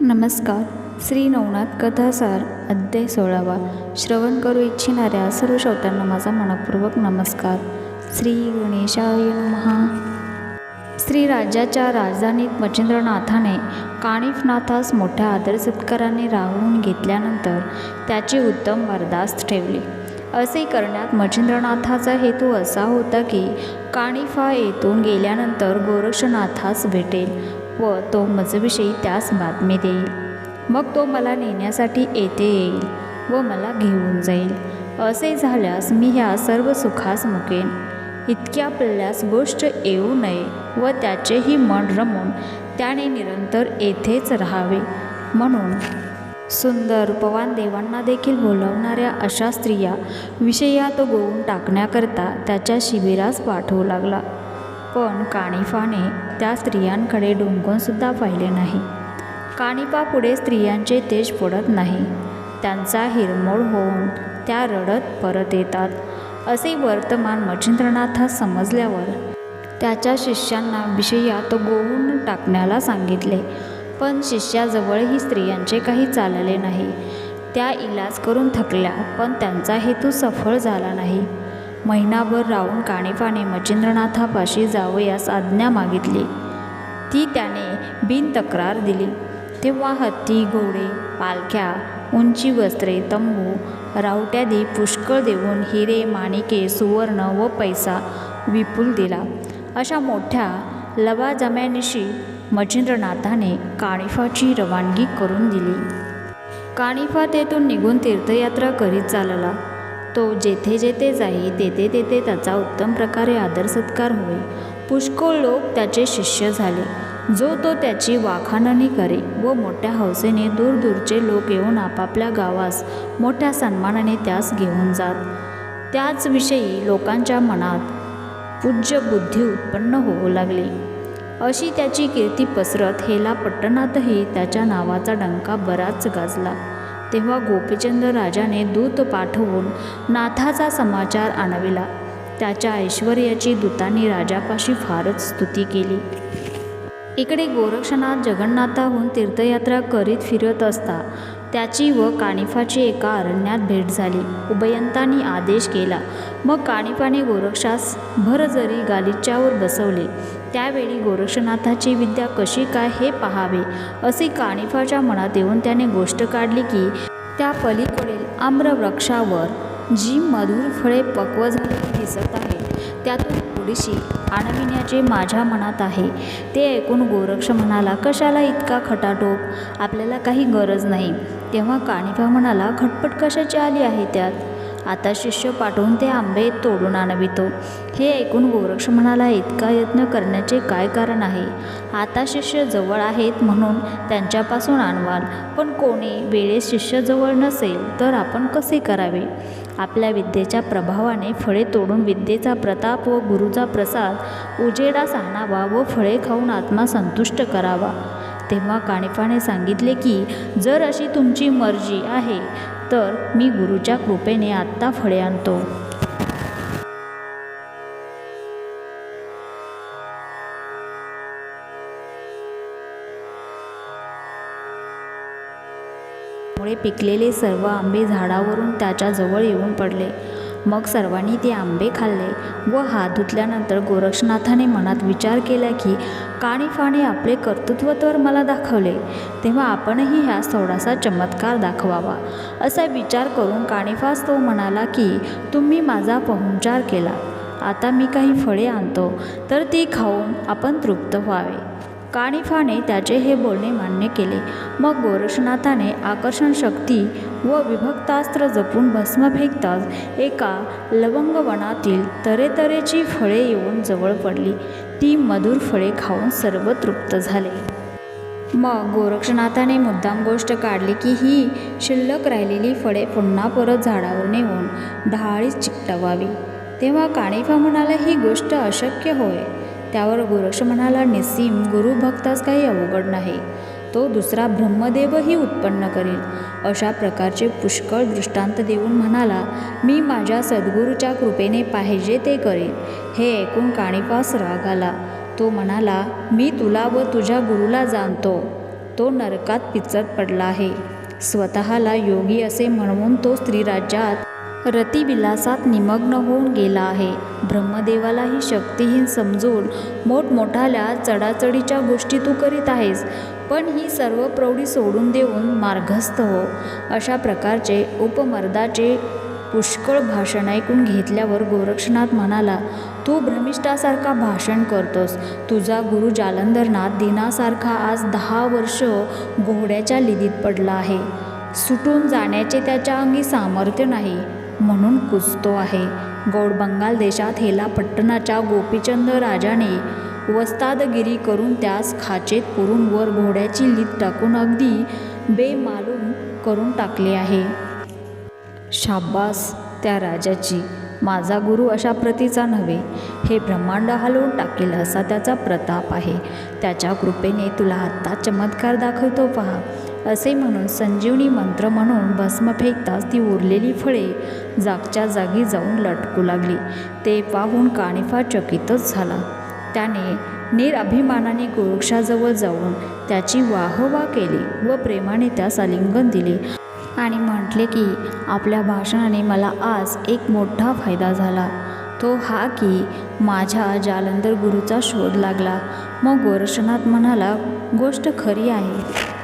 नमस्कार. श्री नवनाथ कथासार अध्याय सोळावा. श्रवण करू इच्छिणाऱ्या सर्व श्रोत्यांना माझा मनपूर्वक नमस्कार. श्री गणेशाय महा श्री राज्याच्या राजधानीत मच्छिंद्रनाथाने काणिफनाथास मोठ्या आदर सत्काराने राहून घेतल्यानंतर त्याची उत्तम बरदास्त ठेवली. असे करण्यात मच्छिंद्रनाथाचा हेतू असा होता की काणिफा येथून गेल्यानंतर गोरक्षनाथास भेटेल. व तो मजविषयी त्यास बातमी देईल. मग तो मला नेण्यासाठी येथे येईल व मला घेऊन जाईल. असे झाल्यास मी ह्या सर्व सुखास मुकेन. इतक्या पल्ल्यास गोष्ट येऊ नये व त्याचेही मन रमून त्याने निरंतर येथेच राहावे. म्हणून सुंदर पवान देवांना देखील बोलावणाऱ्या अशा स्त्रिया विषयात गोवून टाकण्याकरता त्याच्या शिबिरास पाठवू लागला. पण काणिफाने त्या स्त्रियांकडे डोंगूनसुद्धा पाहिले नाही. काणिफापुढे स्त्रियांचे तेज पडत नाही. त्यांचा हिरमोड होऊन त्या रडत परत येतात. असे वर्तमान मच्छिंद्रनाथास समजल्यावर त्याच्या शिष्यांना विषयात गोवून टाकण्याला सांगितले. पण शिष्याजवळही स्त्रियांचे काही चालले नाही. त्या इलाज करून थकल्या पण त्यांचा हेतू सफळ झाला नाही. महिनाभर राहून काणिफाने मच्छिंद्रनाथापाशी जावयास आज्ञा मागितली. ती त्याने बिनतक्रार दिली. तेव्हा हत्ती घोडे पालख्या उंची वस्त्रे तंबू रावट्यादी पुष्कळ देऊन हिरे माणिके सुवर्ण व पैसा विपुल दिला. अशा मोठ्या लवाजम्यानिशी मच्छिंद्रनाथाने काणिफाची रवानगी करून दिली. काणिफा तेथून निघून तीर्थयात्रा करीत चालला. तो जेथे जेथे जाई तेथे तेथे त्याचा उत्तम प्रकारे आदर सत्कार होई. पुष्कळ लोक त्याचे शिष्य झाले. जो तो त्याची वाखाणणी करे व मोठ्या हौसेने दूरदूरचे लोक येऊन आपापल्या गावास मोठ्या सन्मानाने त्यास घेऊन जात. त्याचविषयी लोकांच्या मनात पूज्य बुद्धी उत्पन्न होऊ लागली. अशी त्याची कीर्ती पसरत हेला पट्टणातही त्याच्या नावाचा डंका बराच गाजला. तेव्हा गोपीचंद राजाने दूत पाठवून नाथाचा समाचार आणविला. त्याच्या ऐश्वर्याची दूतांनी राजापाशी फारच स्तुती केली. इकडे गोरक्षनाथ जगन्नाथाहून तीर्थयात्रा करीत फिरत असता त्याची व काणिफाची एका अरण्यात भेट झाली. उभयंतांनी आदेश केला. मग काणिफाने गोरक्षास भरजरी गालिच्यावर बसवले. त्यावेळी गोरक्षनाथाची विद्या कशी काय हे पाहावे असे काणिफाच्या मनात येऊन त्याने गोष्ट काढली की त्या पलीकडील आम्रवृक्षावर जी मधुर फळे पक्व झालेली दिसत आहेत त्यातून थोडीशी आणविण्याचे माझ्या मनात आहे. ते ऐकून गोरक्ष म्हणाला कशाला इतका खटाटोप? आपल्याला काही गरज नाही. तेव्हा काणिफा म्हणाला खटपट कशाची आली आहे त्यात? आता शिष्य पाठवून ते आंबे तोडून आणवितो. हे ऐकून गोरक्ष म्हणाला इतका यत्न करण्याचे काय कारण आहे? आता शिष्य जवळ आहेत म्हणून त्यांच्यापासून आणवाल. पण कोणी वेळेस शिष्य जवळ नसेल तर आपण कसे करावे? आपल्या विद्येच्या प्रभावाने फळे तोडून विद्येचा प्रताप व गुरुचा प्रसाद उजेडास आणावा व फळे खाऊन आत्मा संतुष्ट करावा. तेव्हा काणिफाने सांगितले की जर अशी तुमची मर्जी आहे तर मी गुरुच्या कृपेने आत्ता फळे आणतो. मुळे पिकलेले सर्व आंबे झाडावरून त्याच्याजवळ येऊन पडले. मग सर्वांनी ते आंबे खाल्ले व हात धुतल्यानंतर गोरक्षनाथाने मनात विचार केला की काणिफाने आपले कर्तृत्व तर मला दाखवले तेव्हा आपणही ह्या थोडासा चमत्कार दाखवावा. असा विचार करून काणिफास तो म्हणाला की तुम्ही माझा पाहुणचार केला. आता मी काही फळे आणतो तर ती खाऊन आपण तृप्त व्हावे. काणिफाने त्याचे हे बोलणे मान्य केले. मग गोरक्षनाथाने आकर्षण शक्ती व विभक्तास्त्र जपून भस्म फेकताच एका लवंगवनातील तरेतरेची फळे येऊन जवळ पडली. ती मधुर फळे खाऊन सर्व तृप्त झाले. मग गोरक्षनाथाने मुद्दाम गोष्ट काढली की ही शिल्लक राहिलेली फळे पुन्हा परत झाडावर नेऊन ढाळीस चिकटवावी. तेव्हा काणिफा म्हणाला ही गोष्ट अशक्य होय. त्यावर गोरक्ष म्हणाला निस्सीम गुरुभक्तास काही अवघड नाही. तो दुसरा ब्रह्मदेवही उत्पन्न करेल. अशा प्रकारचे पुष्कळ दृष्टांत देऊन म्हणाला मी माझ्या सद्गुरूच्या कृपेने पाहिजे ते करेन. हे ऐकून काणिपास राग आला. तो म्हणाला मी तुला व तुझ्या गुरुला जाणतो. तो नरकात पिचत पडला आहे. स्वतःला योगी असे म्हणून तो स्त्रीराज्यात रतिविलासात निमग्न होऊन गेला आहे. ब्रह्मदेवाला ही शक्तिहीन समजून मोठमोठाल्या चढाचढीच्या गोष्टी तू करीत आहेस पण ही सर्व प्रौढी सोडून देऊन मार्गस्थ हो. अशा प्रकारचे उपमर्दाचे पुष्कळ भाषण ऐकून घेतल्यावर गोरक्षनाथ म्हणाला तू भ्रमिष्ठासारखा भाषण करतोस. तुझा गुरु जालंधरनाथ दिनासारखा आज दहा वर्ष घोड्याच्या लिदीत पडला आहे. सुटून जाण्याचे त्याच्या अंगी सामर्थ्य नाही. म्हणून कुजतो आहे. गौड बंगाल देशात हेला पट्टणाच्या गोपीचंद राजाने वस्तादगिरी करून त्यास खाचेत पुरून वर घोड्याची लीत टाकून अगदी बेमालूम करून टाकले आहे. शाब्बास त्या राजाची माझा गुरु अशा प्रतीचा नव्हे. हे ब्रह्मांड हलवून टाकेल असा त्याचा प्रताप आहे. त्याच्या कृपेने तुला आत्ता चमत्कार दाखवतो पहा. असे म्हणून संजीवनी मंत्र म्हणून भस्म फेकताच ती उरलेली फळे जागच्या जागी जाऊन लटकू लागली. ते पाहून कानिफा चकितच झाला. त्याने निरअभिमानाने गोरक्षाजवळ जाऊन त्याची वाहवा केली व प्रेमाने त्यास आलिंगन दिले आणि म्हटले की आपल्या भाषणाने मला आज एक मोठा फायदा झाला. तो हा की माझ्या जालंधर गुरुचा शोध लागला. मग गोरक्षनाथ म्हणाला गोष्ट खरी आहे.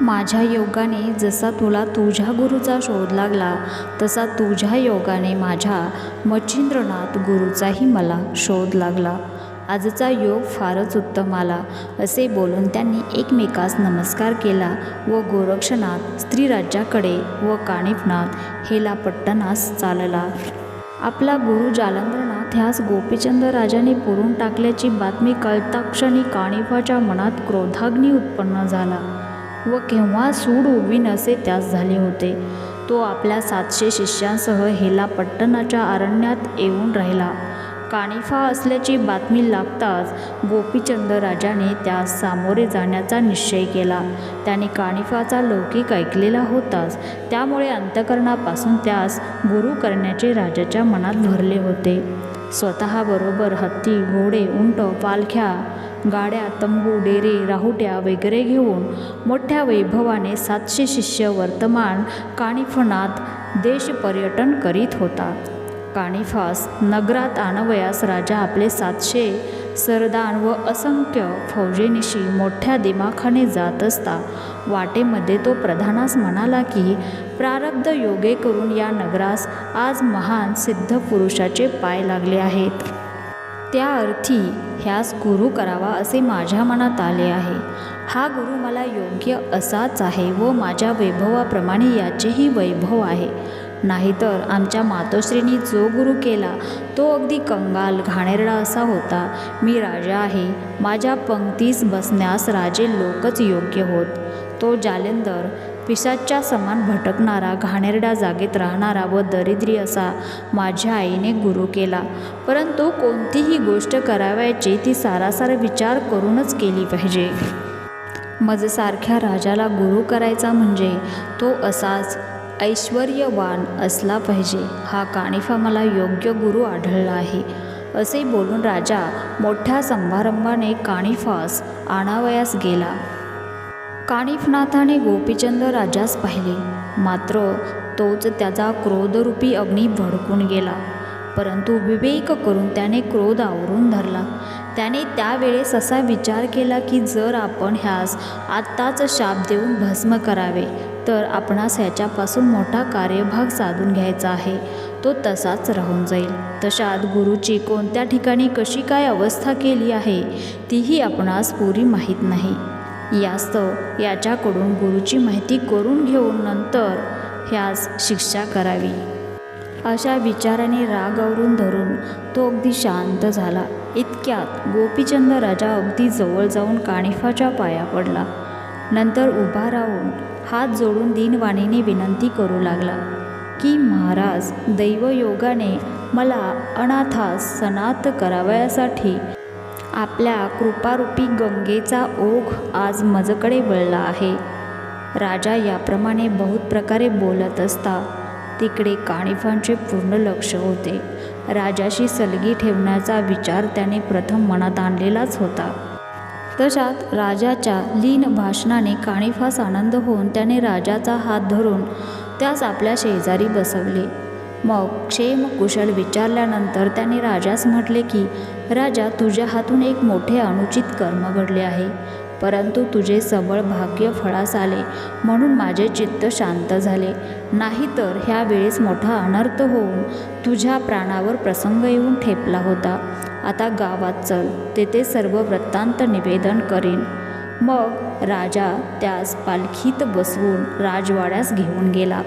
माझ्या योगाने जसा तुला तुझ्या गुरुचा शोध लागला तसा तुझ्या योगाने माझ्या मच्छिंद्रनाथ गुरुचाही मला शोध लागला. आजचा योग फारच उत्तम आला असे बोलून त्यांनी एकमेकास नमस्कार केला व गोरक्षनाथ स्त्रीराज्याकडे व काणिफनाथ हेला पट्टनास चालला. आपला गुरु जालंधरनाथ ह्यास गोपीचंद राजाने पुरून टाकल्याची बातमी कळताक्षणी काणिफाच्या मनात क्रोधाग्नी उत्पन्न झाला. व केव्हा सूड उभी नसे त्यास झाले होते. तो आपल्या सातशे शिष्यांसह हेला पट्टणाच्या अरण्यात येऊन राहिला. कानिफा असल्याची बातमी लागताच गोपीचंद राजाने त्यास सामोरे जाण्याचा निश्चय केला. त्याने कानिफाचा लौकिक ऐकलेला होताच. त्यामुळे अंतकरणापासून त्यास गुरु करण्याचे राजाच्या मनात भरले होते. स्वतःबरोबर हत्ती घोडे उंट पालख्या गाड्या तंबू डेरे राहुट्या वगैरे घेऊन मोठ्या वैभवाने सातशे शिष्य वर्तमान कानिफनात देशपर्यटन करीत होता. कानिफास नगरात आणवयास राजा आपले सातशे सरदान व असंख्य फौजेनिशी मोठ्या दिमाखाने जात असता. वाटेमध्ये तो प्रधानास म्हणाला की प्रारब्ध योगे करून या नगरास आज महान सिद्ध पुरुषाचे पाय लागले आहेत. त्या अर्थी ह्यास गुरु करावा असे माझ्या मनात आले आहे. हा गुरु मला योग्य असाच आहे व माझ्या वैभवाप्रमाणे याचेही वैभव आहे. नाहीतर आमच्या मातोश्रींनी जो गुरु केला तो अगदी कंगाल घाणेरडा असा होता. मी राजा आहे. माझ्या पंक्तीस बसण्यास राजे लोकच योग्य होत. तो जालेंदर पिसाच्या समान भटकणारा घाणेरड्या जागेत राहणारा व दरिद्री असा माझ्या आईने गुरु केला. परंतु कोणतीही गोष्ट करावयाची ती सारासार विचार करूनच केली पाहिजे. मजसारख्या राजाला गुरु करायचा म्हणजे तो असाच ऐश्वर्यवान असला पाहिजे. हा काणिफा मला योग्य गुरु आढळला आहे. असे बोलून राजा मोठ्या समारंभाने काणिफास आणावयास गेला. कानिफनाथाने गोपीचंद राजास पाहिले. मात्र तोच त्याचा क्रोधरूपी अग्नी भडकून गेला. परंतु विवेक करून त्याने क्रोध आवरून धरला. त्याने त्यावेळेस असा विचार केला की जर आपण ह्यास आत्ताच शाप देऊन भस्म करावे तर आपणास ह्याच्यापासून मोठा कार्यभाग साधून घ्यायचा आहे. तो तसाच राहून जाईल. तशात गुरुची कोणत्या ठिकाणी कशी काय अवस्था केली आहे तीही आपणास पुरी माहीत नाही. यास्तव याच्याकडून गुरुची माहिती करून घेऊन नंतर ह्यास शिक्षा करावी. अशा विचाराने राग आवरून धरून तो अगदी शांत झाला. इतक्यात गोपीचंद राजा अगदी जवळ जाऊन काणिफाच्या पाया पडला. नंतर उभा राहून हात जोडून दिनवाणीने विनंती करू लागला की महाराज दैवयोगाने मला अनाथास सनात करावयासाठी आपल्या कृपारूपी गंगेचा ओघ आज मजकडे वळला आहे. राजा याप्रमाणे बहुत प्रकारे बोलत असता तिकडे काणिफांचे पूर्ण लक्ष होते. राजाशी सलगी ठेवण्याचा विचार त्याने प्रथम मनात आणलेलाच होता. तशात राजाच्या लीन भाषणाने काणिफास आनंद होऊन त्याने राजाचा हात धरून त्यास आपल्या शेजारी बसवले. मग क्षेम कुशल विचारल्यानंतर त्याने राजास म्हटले की राजा तुझ्या हातून एक मोठे अनुचित कर्म घडले आहे. परंतु तुझे सबळ भाग्य फळास आले म्हणून माझे चित्त शांत झाले. नाहीतर ह्या वेळेस मोठा अनर्थ होऊन तुझ्या प्राणावर प्रसंग येऊन ठेपला होता. आता गावात चल तेथे सर्व वृत्तांत निवेदन करीन. मग राजा त्यास पालखीत बसवून राजवाड्यास घेऊन गेला.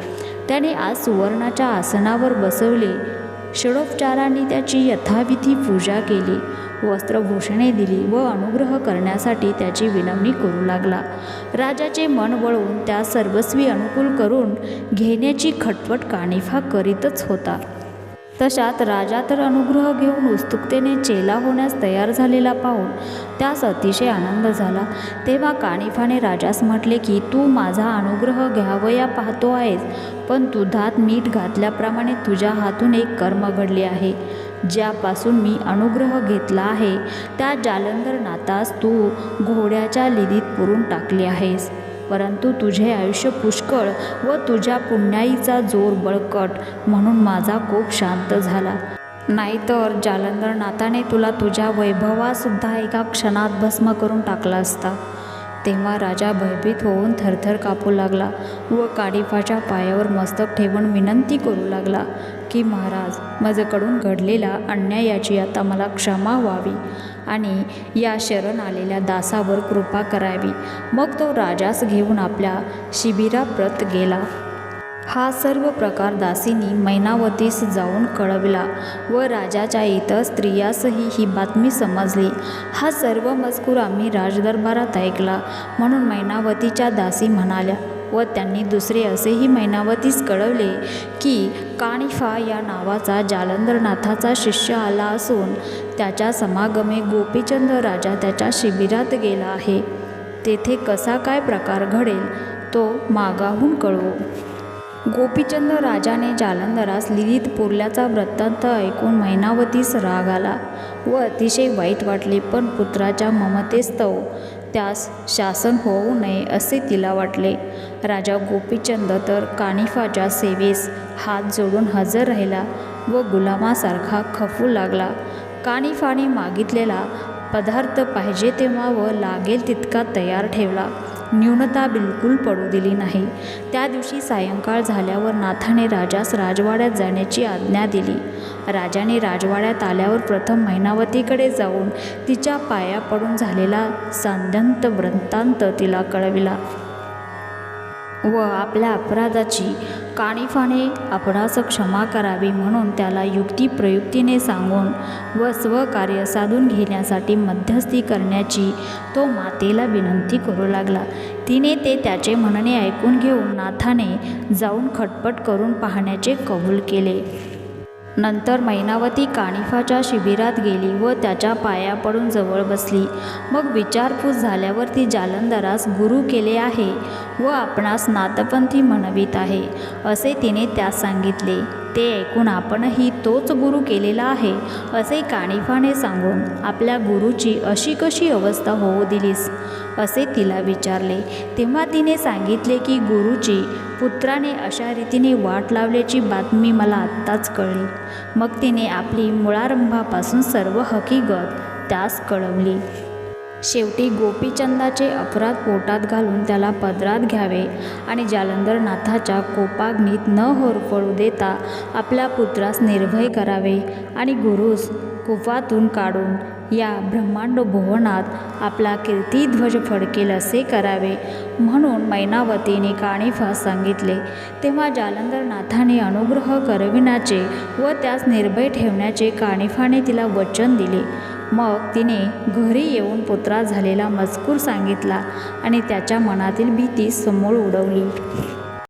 त्याने आज सुवर्णाच्या आसनावर बसवले. षडोपचारांनी त्याची यथाविधी पूजा केली. वस्त्रभूषणे दिली व अनुग्रह करण्यासाठी त्याची विनवणी करू लागला. राजाचे मन वळवून त्या सर्वस्वी अनुकूल करून घेण्याची खटपट कानिफा करीतच होता. तशात राजा तर अनुग्रह घेऊन उत्सुकतेने चेला होण्यास तयार झालेला पाहून त्यास अतिशय आनंद झाला. तेव्हा कानिफाने राजास म्हटले की तू माझा अनुग्रह घ्यावया पाहतो आहेस पण दुधात मीठ घातल्याप्रमाणे तुझ्या हातून एक कर्म घडले आहे. ज्यापासून मी अनुग्रह घेतला आहे त्या जालंधर नातास तू घोड्याच्या लिदीत पुरून टाकले आहेस. परंतु तुझे आयुष्य पुष्कळ व तुझ्या पुण्याईचा जोर बळकट म्हणून माझा कोप शांत झाला. नाहीतर जालंधर नाताने तुला तुझ्या वैभवासुद्धा एका क्षणात भस्म करून टाकला असता. तेव्हा राजा भयभीत होऊन थरथर कापू लागला व काडिफाच्या पायावर मस्तक ठेवून विनंती करू लागला की महाराज माझ्याकडून घडलेला अन्यायाची आता मला क्षमा व्हावी. आणि या शरण आलेल्या दासावर कृपा करावी. मग तो राजास घेऊन आपल्या शिबिराप्रत गेला. हा सर्व प्रकार दासींनी मैनावतीस जाऊन कळविला व राजाच्या इतर स्त्रियासही ही बातमी समजली. हा सर्व मजकूर आम्ही राजदरबारात ऐकला. म्हणून मैनावतीच्या दासी म्हणाल्या व त्यांनी दुसरे असेही मैनावतीस कळवले की काणिफा या नावाचा जालंधरनाथाचा शिष्य आला असून त्याच्या समागमे गोपीचंद राजा त्याच्या शिबिरात गेला आहे. तेथे कसा काय प्रकार घडेल तो मागाहून कळवो. गोपीचंद राजाने जालंधरास लिलीत पुरल्याचा वृत्तांत ऐकून मैनावतीस राग आला व अतिशय वाईट वाटले पण पुत्राच्या ममतेस्तव त्यास शासन होऊ नये असे तिला वाटले. राजा गोपीचंद तर कानिफाच्या सेवेस हात जोडून हजर राहिला व गुलामासारखा खफू लागला. कानिफाने मागितलेला पदार्थ पाहिजे तेव्हा व लागेल तितका तयार ठेवला. न्यूनता बिलकुल पडू दिली नाही. त्या दिवशी सायंकाळ झाल्यावर नाथाने राजास राजवाड्यात जाण्याची आज्ञा दिली. राजाने राजवाड्यात आल्यावर प्रथम महिनावतीकडे जाऊन तिच्या पाया पडून झालेला सांद्यंत वृत्तांत तिला कळविला. व आपल्या अपराधाची कानिफाने आपणास क्षमा करावी म्हणून त्याला युक्ती प्रयुक्तीने सांगून व स्वकार्य साधून घेण्यासाठी मध्यस्थी करण्याची तो मातेला विनंती करू लागला. तिने ते त्याचे म्हणणे ऐकून घेऊन नाथाने जाऊन खटपट करून पाहण्याचे कबूल केले. नंतर मैनावती कानिफाच्या शिबिरात गेली व त्याच्या पाया पडून जवळ बसली. मग विचारपूस झाल्यावर ती जालंधरास गुरु केले आहे. व आपणास नातपंथी म्हणवित आहे असे तिने त्यास सांगितले. ते ऐकून आपणही तोच गुरु केलेला आहे असे काणिफाने सांगून आपल्या गुरुची अशी कशी अवस्था होऊ दिलीस? असे तिला विचारले. तेव्हा तिने सांगितले की गुरुची पुत्राने अशा रीतीने वाट लावल्याची बातमी मला आत्ताच कळली. मग तिने आपली मुळारंभापासून सर्व हकीकत त्यास कळवली. शेवटी गोपीचंदाचे अपराध पोटात घालून त्याला पदरात घ्यावे आणि जालंधरनाथाच्या कोपाग्नीत न होरपळू देता आपल्या पुत्रास निर्भय करावे आणि गुरुस कुफातून काढून या ब्रह्मांड भुवनात आपला कीर्तिध्वज फडकेल असे करावे म्हणून मैनावतीने काणीफास सांगितले. तेव्हा जालंधरनाथाने अनुग्रह करविण्याचे व त्यास निर्भय ठेवण्याचे काणिफाने तिला वचन दिले. मग तिने घरी येऊन पुत्रा झालेला मजकूर सांगितला आणि त्याच्या मनातील भीती समोर उडवली.